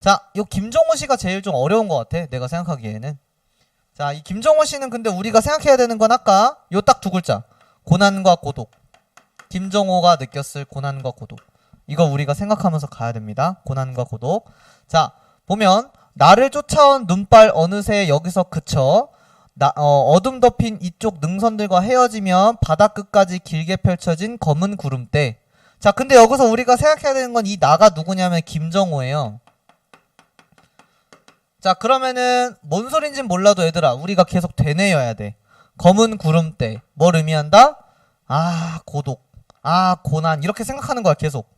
자, 요 김정호 씨가 제일 좀 어려운 것 같아. 내가 생각하기에는. 자, 이 김정호 씨는 근데 우리가 생각해야 되는 건 아까 요 딱 두 글자. 고난과 고독. 김정호가 느꼈을 고난과 고독. 이거 우리가 생각하면서 가야 됩니다. 고난과 고독. 자, 보면 나를 쫓아온 눈발 어느새 여기서 그쳐 나, 어, 어둠 덮인 이쪽 능선들과 헤어지면 바다 끝까지 길게 펼쳐진 검은 구름대. 자, 근데 여기서 우리가 생각해야 되는 건 이 나가 누구냐면 김정호예요. 자, 그러면은 뭔 소린진 몰라도 얘들아, 우리가 계속 되뇌어야 돼. 검은 구름대. 뭘 의미한다? 아, 고독. 아, 고난. 이렇게 생각하는 거야, 계속.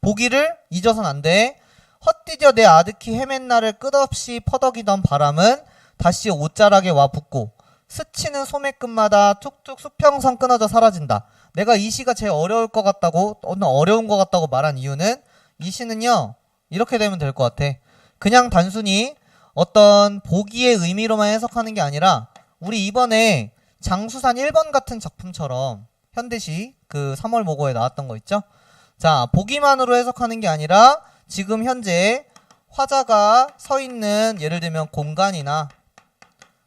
보기를 잊어선 안 돼. 헛디뎌 내 아득히 헤맨 나를 끝없이 퍼덕이던 바람은 다시 옷자락에 와 붙고 스치는 소매끝마다 툭툭 수평선 끊어져 사라진다. 내가 이 시가 제일 어려울 것 같다고 오늘 어려운 것 같다고 말한 이유는 이 시는요 이렇게 되면 될 것 같아. 그냥 단순히 어떤 보기의 의미로만 해석하는 게 아니라 우리 이번에 장수산 1번 같은 작품처럼 현대시 그 3월 모고에 나왔던 거 있죠? 자 보기만으로 해석하는 게 아니라 지금 현재 화자가 서 있는 예를 들면 공간이나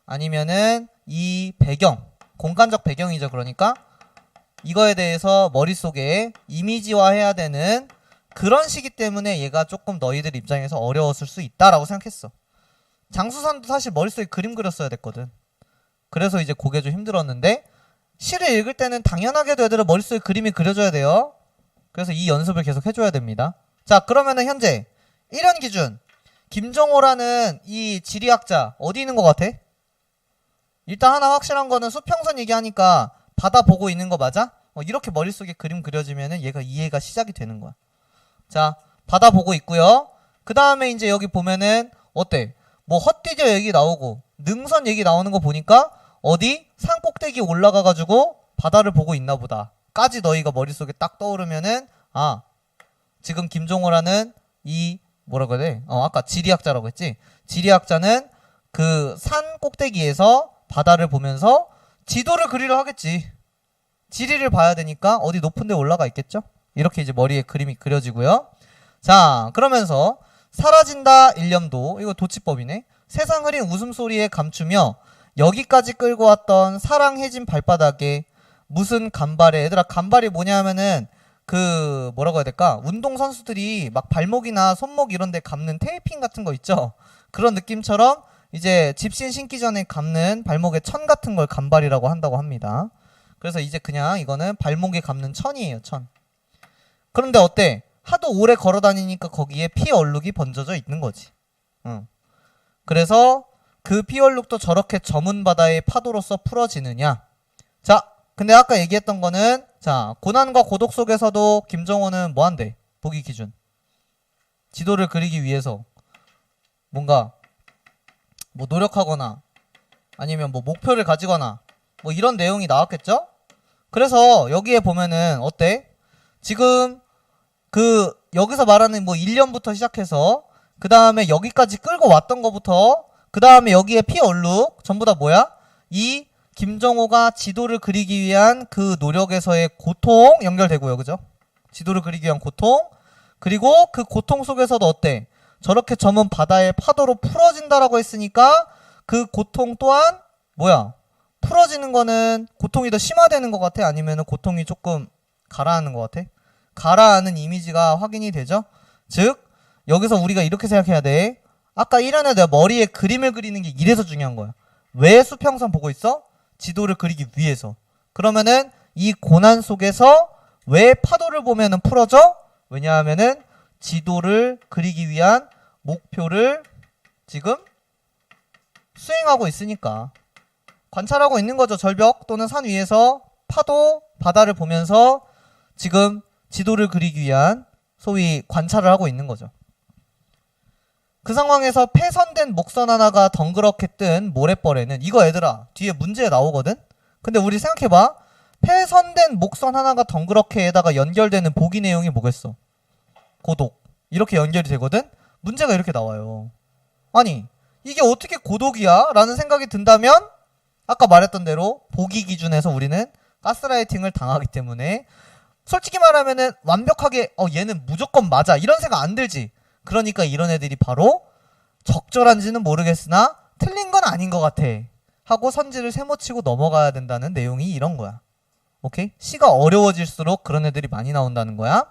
아니면은 이 배경 공간적 배경이죠 그러니까 이거에 대해서 머릿속에 이미지화 해야 되는 그런 시기 때문에 얘가 조금 너희들 입장에서 어려웠을 수 있다라고 생각했어 장수산도 사실 머릿속에 그림 그렸어야 됐거든 그래서 이제 그게 좀 힘들었는데 시를 읽을 때는 당연하게도 애들은 머릿속에 그림이 그려져야 돼요 그래서 이 연습을 계속 해줘야 됩니다 자 그러면은 현재 1년 기준 김정호라는 이 지리학자 어디 있는 것 같아? 일단 하나 확실한 거는 수평선 얘기하니까 바다 보고 있는 거 맞아? 어, 이렇게 머릿속에 그림 그려지면은 얘가 이해가 시작이 되는 거야. 자, 바다 보고 있고요. 그 다음에 이제 여기 보면은 어때? 뭐 헛디뎌 얘기 나오고 능선 얘기 나오는 거 보니까 어디 산 꼭대기 올라가가지고 바다를 보고 있나 보다. 까지 너희가 머릿속에 딱 떠오르면은 아 지금 김종호라는 이 뭐라고 해야 돼? 어 아까 지리학자라고 했지. 지리학자는 그 산 꼭대기에서 바다를 보면서 지도를 그리려 하겠지. 지리를 봐야 되니까 어디 높은 데 올라가 있겠죠? 이렇게 이제 머리에 그림이 그려지고요. 자, 그러면서 사라진다 일념도 이거 도치법이네. 세상 흐린 웃음소리에 감추며 여기까지 끌고 왔던 사랑해진 발바닥에 무슨 간발에 얘들아 간발이 뭐냐면은 그 뭐라고 해야 될까? 운동 선수들이 막 발목이나 손목 이런 데 감는 테이핑 같은 거 있죠. 그런 느낌처럼 이제 집신 신기 전에 감는 발목에 천 같은 걸 간발이라고 한다고 합니다. 그래서 이제 그냥 이거는 발목에 감는 천이에요, 천. 그런데 어때? 하도 오래 걸어 다니니까 거기에 피 얼룩이 번져져 있는 거지. 응. 그래서 그 피 얼룩도 저렇게 저문 바다의 파도로서 풀어지느냐? 자, 근데 아까 얘기했던 거는 자, 고난과 고독 속에서도 김정호는 뭐 한대? 보기 기준. 지도를 그리기 위해서 뭔가 뭐 노력하거나 아니면 뭐 목표를 가지거나 뭐 이런 내용이 나왔겠죠? 그래서 여기에 보면은 어때? 지금 그 여기서 말하는 뭐 1년부터 시작해서 그 다음에 여기까지 끌고 왔던 거부터 그 다음에 여기에 피 얼룩 전부 다 뭐야? 이 김정호가 지도를 그리기 위한 그 노력에서의 고통 연결되고요, 그죠? 지도를 그리기 위한 고통 그리고 그 고통 속에서도 어때? 저렇게 점은 바다의 파도로 풀어진다라고 했으니까 그 고통 또한 뭐야? 풀어지는 거는 고통이 더 심화되는 것 같아? 아니면 고통이 조금 가라앉는 것 같아? 가라앉는 이미지가 확인이 되죠? 즉 여기서 우리가 이렇게 생각해야 돼. 아까 1년에 내가 머리에 그림을 그리는 게 이래서 중요한 거야. 왜 수평선 보고 있어? 지도를 그리기 위해서. 그러면은 이 고난 속에서 왜 파도를 보면은 풀어져? 왜냐하면은 지도를 그리기 위한 목표를 지금 수행하고 있으니까 관찰하고 있는 거죠. 절벽 또는 산 위에서 파도, 바다를 보면서 지금 지도를 그리기 위한 소위 관찰을 하고 있는 거죠. 그 상황에서 폐선된 목선 하나가 덩그렇게 뜬 모래벌에는 이거 얘들아 뒤에 문제 나오거든? 근데 우리 생각해봐 폐선된 목선 하나가 덩그렇게에다가 연결되는 보기 내용이 뭐겠어? 고독 이렇게 연결이 되거든? 문제가 이렇게 나와요 아니 이게 어떻게 고독이야? 라는 생각이 든다면 아까 말했던 대로 보기 기준에서 우리는 가스라이팅을 당하기 때문에 솔직히 말하면은 완벽하게 어 얘는 무조건 맞아 이런 생각 안 들지 그러니까 이런 애들이 바로 적절한지는 모르겠으나 틀린 건 아닌 것 같아. 하고 선지를 세모치고 넘어가야 된다는 내용이 이런 거야. 오케이? 시가 어려워질수록 그런 애들이 많이 나온다는 거야.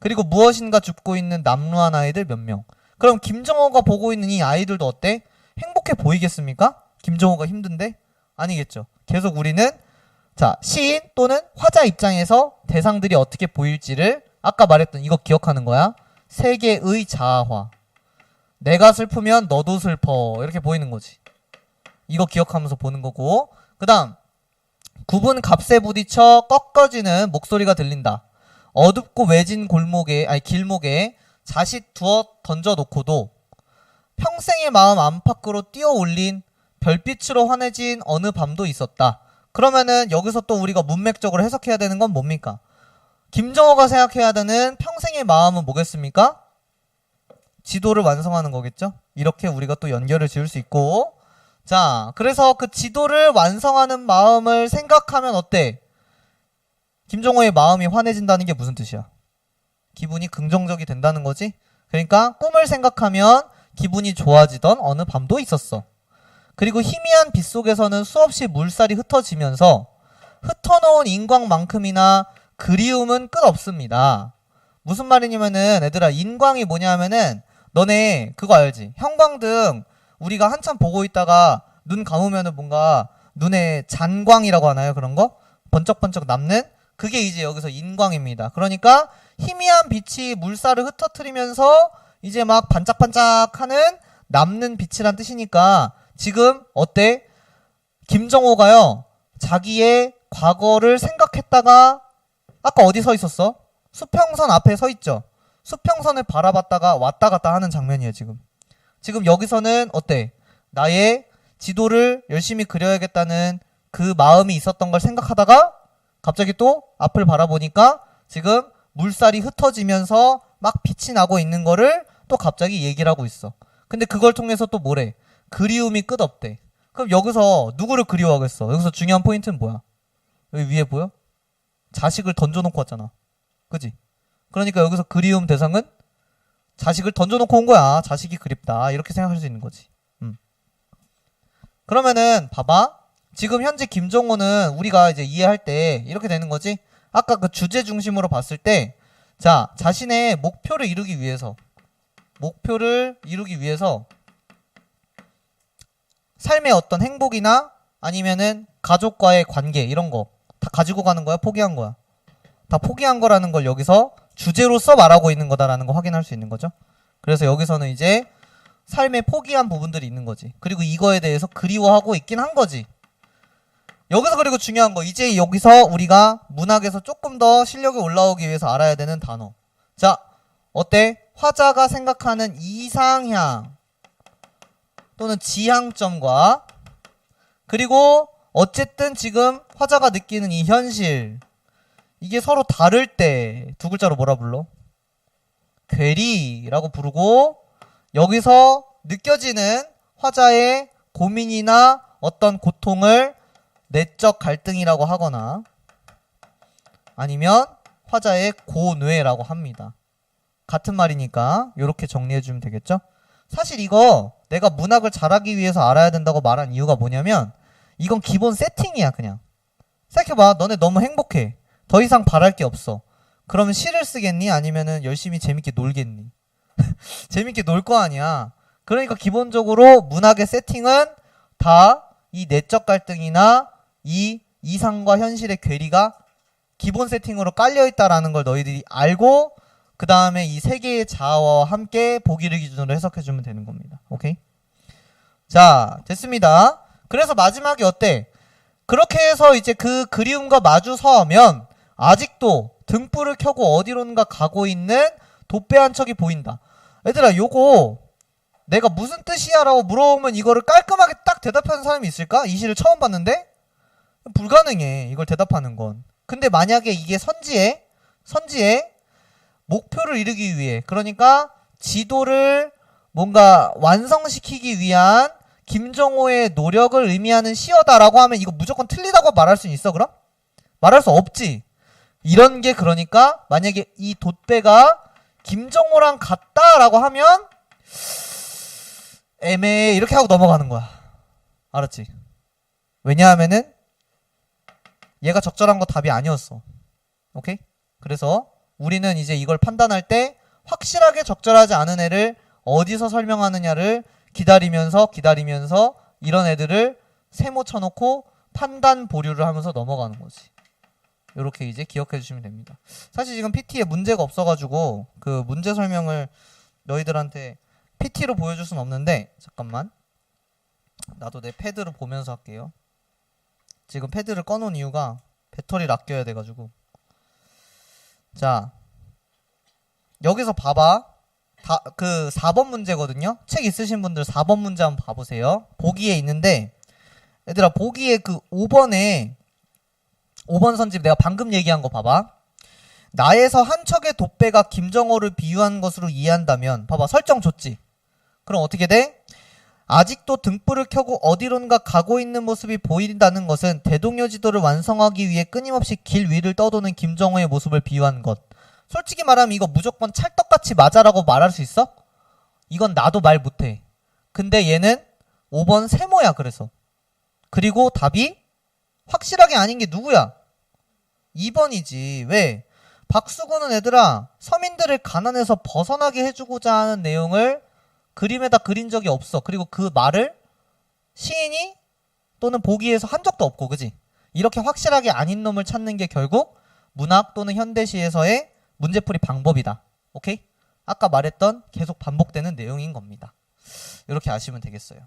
그리고 무엇인가 죽고 있는 남루한 아이들 몇 명. 그럼 김정호가 보고 있는 이 아이들도 어때? 행복해 보이겠습니까? 김정호가 힘든데? 아니겠죠. 계속 우리는 자, 시인 또는 화자 입장에서 대상들이 어떻게 보일지를 아까 말했던 이거 기억하는 거야. 세계의 자아화. 내가 슬프면 너도 슬퍼. 이렇게 보이는 거지. 이거 기억하면서 보는 거고. 그 다음, 구분 값에 부딪혀 꺾어지는 목소리가 들린다. 어둡고 외진 골목에, 아니, 길목에 자식 두어 던져놓고도 평생의 마음 안팎으로 뛰어 올린 별빛으로 환해진 어느 밤도 있었다. 그러면은 여기서 또 우리가 문맥적으로 해석해야 되는 건 뭡니까? 김정호가 생각해야 되는 평생의 마음은 뭐겠습니까? 지도를 완성하는 거겠죠? 이렇게 우리가 또 연결을 지을 수 있고. 자, 그래서 그 지도를 완성하는 마음을 생각하면 어때? 김정호의 마음이 환해진다는 게 무슨 뜻이야? 기분이 긍정적이 된다는 거지? 그러니까 꿈을 생각하면 기분이 좋아지던 어느 밤도 있었어. 그리고 희미한 빛 속에서는 수없이 물살이 흩어지면서 흩어놓은 인광만큼이나 그리움은 끝없습니다. 무슨 말이냐면은 애들아 인광이 뭐냐면은 너네 그거 알지? 형광등 우리가 한참 보고 있다가 눈 감으면은 뭔가 눈에 잔광이라고 하나요? 그런 거? 번쩍번쩍 남는 그게 이제 여기서 인광입니다. 그러니까 희미한 빛이 물살을 흩어뜨리면서 이제 막 반짝반짝 하는 남는 빛이란 뜻이니까 지금 어때? 김정호가요 자기의 과거를 생각했다가 아까 어디 서 있었어? 수평선 앞에 서 있죠. 수평선을 바라봤다가 왔다 갔다 하는 장면이에요 지금. 지금 여기서는 어때? 나의 지도를 열심히 그려야겠다는 그 마음이 있었던 걸 생각하다가 갑자기 또 앞을 바라보니까 지금 물살이 흩어지면서 막 빛이 나고 있는 거를 또 갑자기 얘기를 하고 있어. 근데 그걸 통해서 또 뭐래? 그리움이 끝없대. 그럼 여기서 누구를 그리워하겠어? 여기서 중요한 포인트는 뭐야? 여기 위에 보여? 자식을 던져놓고 왔잖아. 그지? 그러니까 여기서 그리움 대상은 자식을 던져놓고 온 거야. 자식이 그립다. 이렇게 생각할 수 있는 거지. 음. 그러면은 봐봐. 지금 현재 김종호는 우리가 이제 이해할 때 이렇게 되는 거지. 아까 그 주제 중심으로 봤을 때, 자 자신의 목표를 이루기 위해서 목표를 이루기 위해서 삶의 어떤 행복이나 아니면은 가족과의 관계 이런 거 다 가지고 가는 거야? 포기한 거야? 다 포기한 거라는 걸 여기서 주제로서 말하고 있는 거다라는 거 확인할 수 있는 거죠. 그래서 여기서는 이제 삶에 포기한 부분들이 있는 거지. 그리고 이거에 대해서 그리워하고 있긴 한 거지. 여기서 그리고 중요한 거 이제 여기서 우리가 문학에서 조금 더 실력이 올라오기 위해서 알아야 되는 단어. 자, 어때? 화자가 생각하는 이상향 또는 지향점과 그리고 어쨌든 지금 화자가 느끼는 이 현실 이게 서로 다를 때 두 글자로 뭐라 불러? 괴리라고 부르고 여기서 느껴지는 화자의 고민이나 어떤 고통을 내적 갈등이라고 하거나 아니면 화자의 고뇌라고 합니다. 같은 말이니까 이렇게 정리해 주면 되겠죠? 사실 이거 내가 문학을 잘하기 위해서 알아야 된다고 말한 이유가 뭐냐면 이건 기본 세팅이야 그냥. 생각해봐. 너네 너무 행복해. 더 이상 바랄 게 없어. 그러면 시를 쓰겠니? 아니면은 열심히 재밌게 놀겠니? 재밌게 놀 거 아니야. 그러니까 기본적으로 문학의 세팅은 다 이 내적 갈등이나 이 이상과 현실의 괴리가 기본 세팅으로 깔려 있다라는 걸 너희들이 알고 그 다음에 이 세 개의 자아와 함께 보기를 기준으로 해석해 주면 되는 겁니다. 오케이? 자, 됐습니다. 그래서 마지막에 어때? 그렇게 해서 이제 그 그리움과 마주 서면 아직도 등불을 켜고 어디론가 가고 있는 돛배 한 척이 보인다. 얘들아, 요거 내가 무슨 뜻이야 라고 물어보면 이거를 깔끔하게 딱 대답하는 사람이 있을까? 이 시를 처음 봤는데 불가능해. 이걸 대답하는 건. 근데 만약에 이게 선지에 선지에 목표를 이루기 위해 그러니까 지도를 뭔가 완성시키기 위한 김정호의 노력을 의미하는 시어다라고 하면 이거 무조건 틀리다고 말할 수 있어 그럼? 말할 수 없지. 이런 게 그러니까 만약에 이 돛배가 김정호랑 같다라고 하면 애매해 이렇게 하고 넘어가는 거야. 알았지? 왜냐하면은 얘가 적절한 거 답이 아니었어. 오케이? 그래서 우리는 이제 이걸 판단할 때 확실하게 적절하지 않은 애를 어디서 설명하느냐를 기다리면서 기다리면서 이런 애들을 세모 쳐놓고 판단 보류를 하면서 넘어가는 거지. 이렇게 이제 기억해 주시면 됩니다. 사실 지금 PT에 문제가 없어가지고 그 문제 설명을 너희들한테 PT로 보여줄 순 없는데 잠깐만 나도 내 패드로 보면서 할게요. 지금 패드를 꺼놓은 이유가 배터리를 아껴야 돼가지고 자 여기서 봐봐. 다, 그 4번 문제거든요. 책 있으신 분들 4번 문제 한번 봐보세요. 보기에 있는데 얘들아 보기에 그 5번에 5번 선집 내가 방금 얘기한 거 봐봐. 나에서 한 척의 돛배가 김정호를 비유한 것으로 이해한다면 봐봐 설정 줬지? 그럼 어떻게 돼? 아직도 등불을 켜고 어디론가 가고 있는 모습이 보인다는 것은 대동요 지도를 완성하기 위해 끊임없이 길 위를 떠도는 김정호의 모습을 비유한 것. 솔직히 말하면 이거 무조건 찰떡같이 맞아라고 말할 수 있어? 이건 나도 말 못해. 근데 얘는 5번 세모야 그래서. 그리고 답이 확실하게 아닌 게 누구야? 2번이지. 왜? 박수구는 얘들아 서민들을 가난에서 벗어나게 해주고자 하는 내용을 그림에다 그린 적이 없어. 그리고 그 말을 시인이 또는 보기에서 한 적도 없고, 그지? 이렇게 확실하게 아닌 놈을 찾는 게 결국 문학 또는 현대시에서의 문제풀이 방법이다. 오케이? 아까 말했던 계속 반복되는 내용인 겁니다. 이렇게 아시면 되겠어요.